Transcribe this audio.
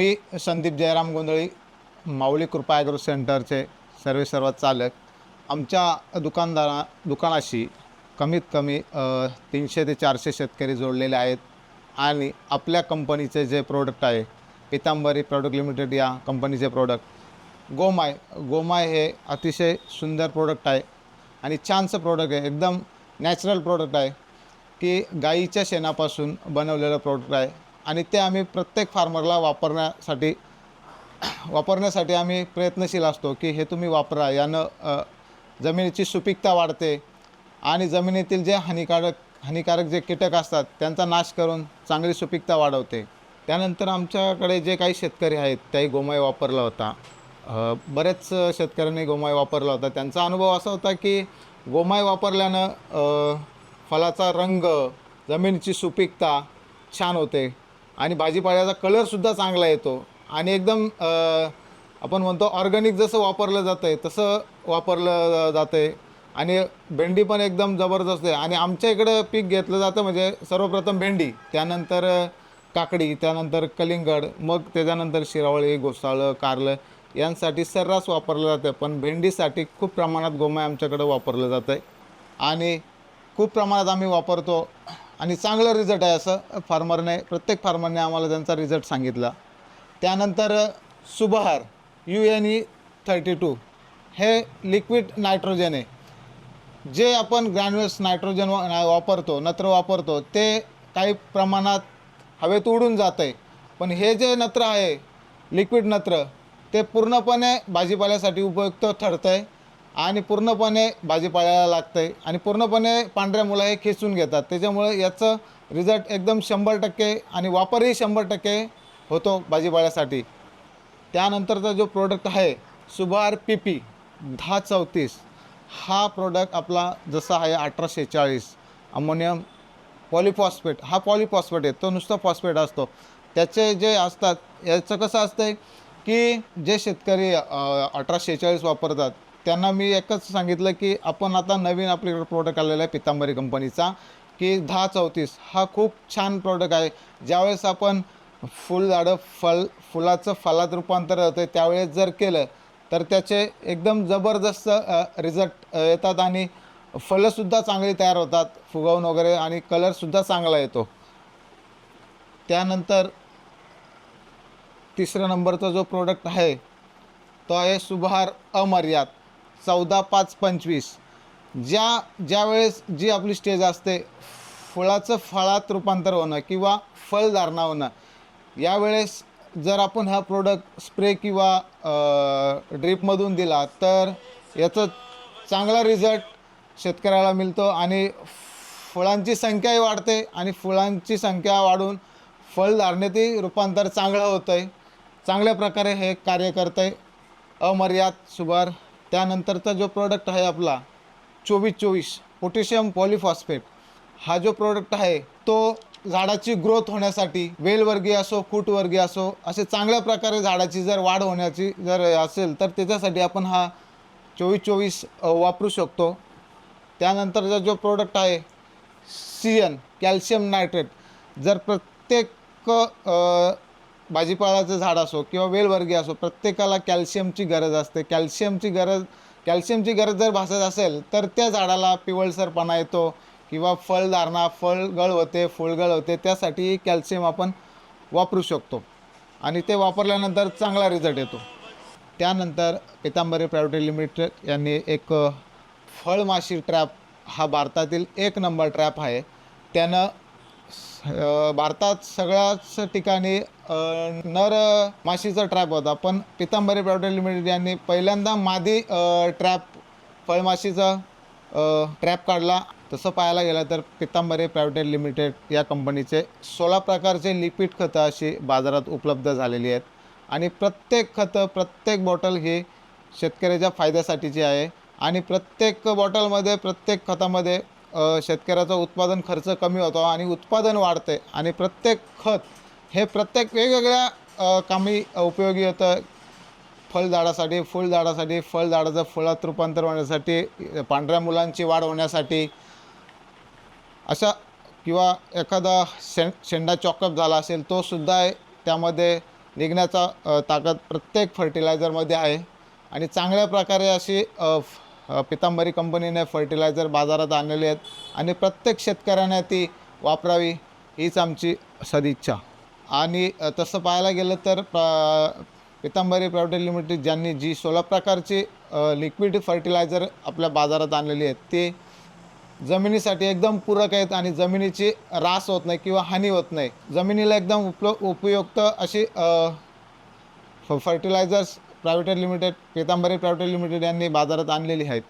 मी संदीप जयराम गोंधळी माऊली कृपा ॲग्रो सेंटरचे सर्वे सर्व चालक. आमच्या दुकानदारा दुकानाशी कमीत कमी तीनशे ते चारशे शेतकरी जोडलेले आहेत आणि आपल्या कंपनीचे जे प्रोडक्ट आहे पितांबरी प्रोडक्ट लिमिटेड या कंपनीचे प्रोडक्ट गोमाय गोमाय हे अतिशय सुंदर प्रोडक्ट आहे आणि छानसं प्रोडक्ट आहे एकदम नॅचरल प्रोडक्ट आहे की गाईच्या शेणापासून बनवलेलं प्रोडक्ट आहे. आणि ते आम्ही प्रत्येक फार्मरला वापरण्यासाठी वापरण्यासाठी आम्ही प्रयत्नशील असतो की हे तुम्ही वापरा. यानं जमिनीची सुपीकता वाढते आणि जमिनीतील जे हानिकारक हानिकारक जे कीटक असतात त्यांचा नाश करून चांगली सुपीकता वाढवते. त्यानंतर आमच्याकडे जे काही शेतकरी आहेत त्याही गोमय वापरला होता. बरेच शेतकऱ्यांनी गोमय वापरला होता. त्यांचा अनुभव असा होता की गोमय वापरल्यानं फळाचा रंग जमिनीची सुपीकता छान होते. आणि भाजीपाल्याचा कलरसुद्धा चांगला येतो. आणि एकदम आपण म्हणतो ऑर्गॅनिक जसं वापरलं जातं आहे तसं वापरलं जातं आहे आणि भेंडी पण एकदम जबरदस्त आहे. आणि आमच्या इकडं पीक घेतलं जातं म्हणजे सर्वप्रथम भेंडी त्यानंतर काकडी त्यानंतर कलिंगड मग त्याच्यानंतर शिरावळी घोसाळं कारलं यांसाठी सर्रास वापरलं जातं. पण भेंडीसाठी खूप प्रमाणात गोमय आमच्याकडं वापरलं जातं आहे आणि खूप प्रमाणात आम्ही वापरतो. आणि चांगलं रिझल्ट आहे असं फार्मरने प्रत्येक फार्मरने आम्हाला त्यांचा रिझल्ट सांगितला. त्यानंतर सुबहार U N E thirty two हे लिक्विड नायट्रोजन आहे. जे आपण ग्रॅन्युअल्स नायट्रोजन ना- वापरतो नत्र वापरतो ते काही प्रमाणात हवेत उडून जातं आहे पण हे जे नत्र आहे लिक्विड नत्र ते पूर्णपणे भाजीपाल्यासाठी उपयुक्त ठरतं आहे आणि पूर्णपणे भाजीपाल्याला लागतं आहे आणि पूर्णपणे पांढऱ्या मुलं हे खेचून घेतात. त्याच्यामुळे याचं रिझल्ट एकदम शंभर टक्के आणि वापरही शंभर टक्के होतो भाजीपाल्यासाठी. त्यानंतरचा जो प्रोडक्ट आहे सुभार पी पी दहा चौतीस हा प्रोडक्ट आपला जसा आहे अठराशे चाळीस. अमोनियम पॉलिफॉस्फेट हा पॉलिफॉस्फेट आहे तो नुसता फॉस्फेट असतो. त्याचे जे असतात याचं कसं असतं आहे की जे शेतकरी अठराशे चाळीस वापरतात त्यांना मी एकच सांगितलं की आपण आता नवीन आपल्याकडे प्रोडक्ट आलेला आहे पितांबरी कंपनीचा की दहा चौतीस. हा खूप छान प्रोडक्ट आहे. ज्यावेळेस आपण फुलझाडं फल फुलाचं फलात रूपांतर होतं त्यावेळेस जर केलं तर त्याचे एकदम जबरदस्त रिझल्ट येतात आणि फलंसुद्धा चांगली तयार होतात. फुगवून वगैरे आणि कलरसुद्धा चांगला येतो. त्यानंतर तिसऱ्या नंबरचा जो प्रोडक्ट आहे तो आहे सुभार अमर्याद. चौदा पाच पंचवीस. ज्या ज्यावेळेस जी आपली स्टेज असते फळाचं फळात रूपांतर होणं किंवा फळधारणा होणं यावेळेस जर आपण हा प्रोडक्ट स्प्रे किंवा ड्रीपमधून दिला तर याचं चांगला रिझल्ट शेतकऱ्याला मिळतो आणि फळांची संख्याही वाढते आणि फुलांची संख्या वाढून फळधारणेतही रूपांतर चांगलं होतं आहे चांगल्या प्रकारे हे कार्य करतं आहे अमर्याद सुभार. त्यानंतरचा जो प्रोडक्ट आहे आपला चोवीस चोवीस पोटॅशियम पॉलिफॉस्फेट हा जो प्रोडक्ट आहे तो झाडाची ग्रोथ होण्यासाठी वेलवर्गीय असो फूटवर्गीय असो असे चांगल्या प्रकारे झाडाची जर वाढ होण्याची जर असेल तर त्याच्यासाठी आपण हा चोवीस चोवीस वापरू शकतो. त्यानंतरचा जो प्रोडक्ट आहे सी एन कॅल्शियम नायट्रेट जर प्रत्येक भाजीपाळाचं भाजीपाल्याचं झाड असो किंवा वेलवर्गीय असो प्रत्येकाला कॅल्शियमची गरज असते. कॅल्शियमची गरज कॅल्शियमची गरज जर भासत असेल तर त्या झाडाला पिवळसरपणा येतो किंवा फळधारणा फळगळ होते फुलगळ होते त्यासाठी कॅल्शियम आपण वापरू शकतो. आणि ते वापरल्यानंतर चांगला रिझल्ट येतो. त्यानंतर पितांबरी प्रायव्हेट लिमिटेड यांनी एक फळमाशी ट्रॅप हा भारतातील एक नंबर ट्रॅप आहे. त्यानं भारतात सगळ्याच ठिकाणी नर माशीचा ट्रॅप होता. पण पितांबरी प्रायव्हेट लिमिटेड यांनी पहिल्यांदा मादी ट्रॅप फळमाशीचा ट्रॅप काढला. तसं पाहायला गेलं तर पितांबरे प्रायव्हेट लिमिटेड या कंपनीचे सोळा प्रकारचे लिपिड खतं अशी बाजारात उपलब्ध झालेली आहेत. आणि प्रत्येक खतं प्रत्येक बॉटल ही शेतकऱ्याच्या फायद्यासाठीची आहे. आणि प्रत्येक बॉटलमध्ये प्रत्येक खतामध्ये शेतकऱ्याचा उत्पादन खर्च कमी होतो आणि उत्पादन वाढते आणि प्रत्येक खत हे प्रत्येक वेगवेगळ्या कामी उपयोगी होतं फळझाडासाठी फुलझाडासाठी फळझाडाचं फळात रूपांतर होण्यासाठी पांढऱ्या मुलांची वाढ होण्यासाठी. अशा किंवा एखादा शें शेंडा चॉकअप झाला असेल तो सुद्धा त्यामध्ये निघण्याचा ताकद प्रत्येक फर्टिलायझरमध्ये आहे. आणि चांगल्या प्रकारे अशी पितांबरी कंपनीने फर्टिलायझर बाजारात आणलेले आहेत आणि प्रत्येक शेतकऱ्याने ती वापरावी हीच आमची सदिच्छा. आणि तसं पाहायला गेलं तर प्र पितांबरी प्रायव्हेट लिमिटेड ज्यांनी जी सोळा प्रकारची लिक्विड फर्टिलायझर आपल्या बाजारात आणलेली आहेत ते जमिनीसाठी एकदम पूरक आहेत आणि जमिनीची रास होत नाही किंवा हानी होत नाही. जमिनीला एकदम उपलो उपयुक्त अशी फ fertilizers private limited Pitambare private limited यांनी बाजारात आणलेली आहेत.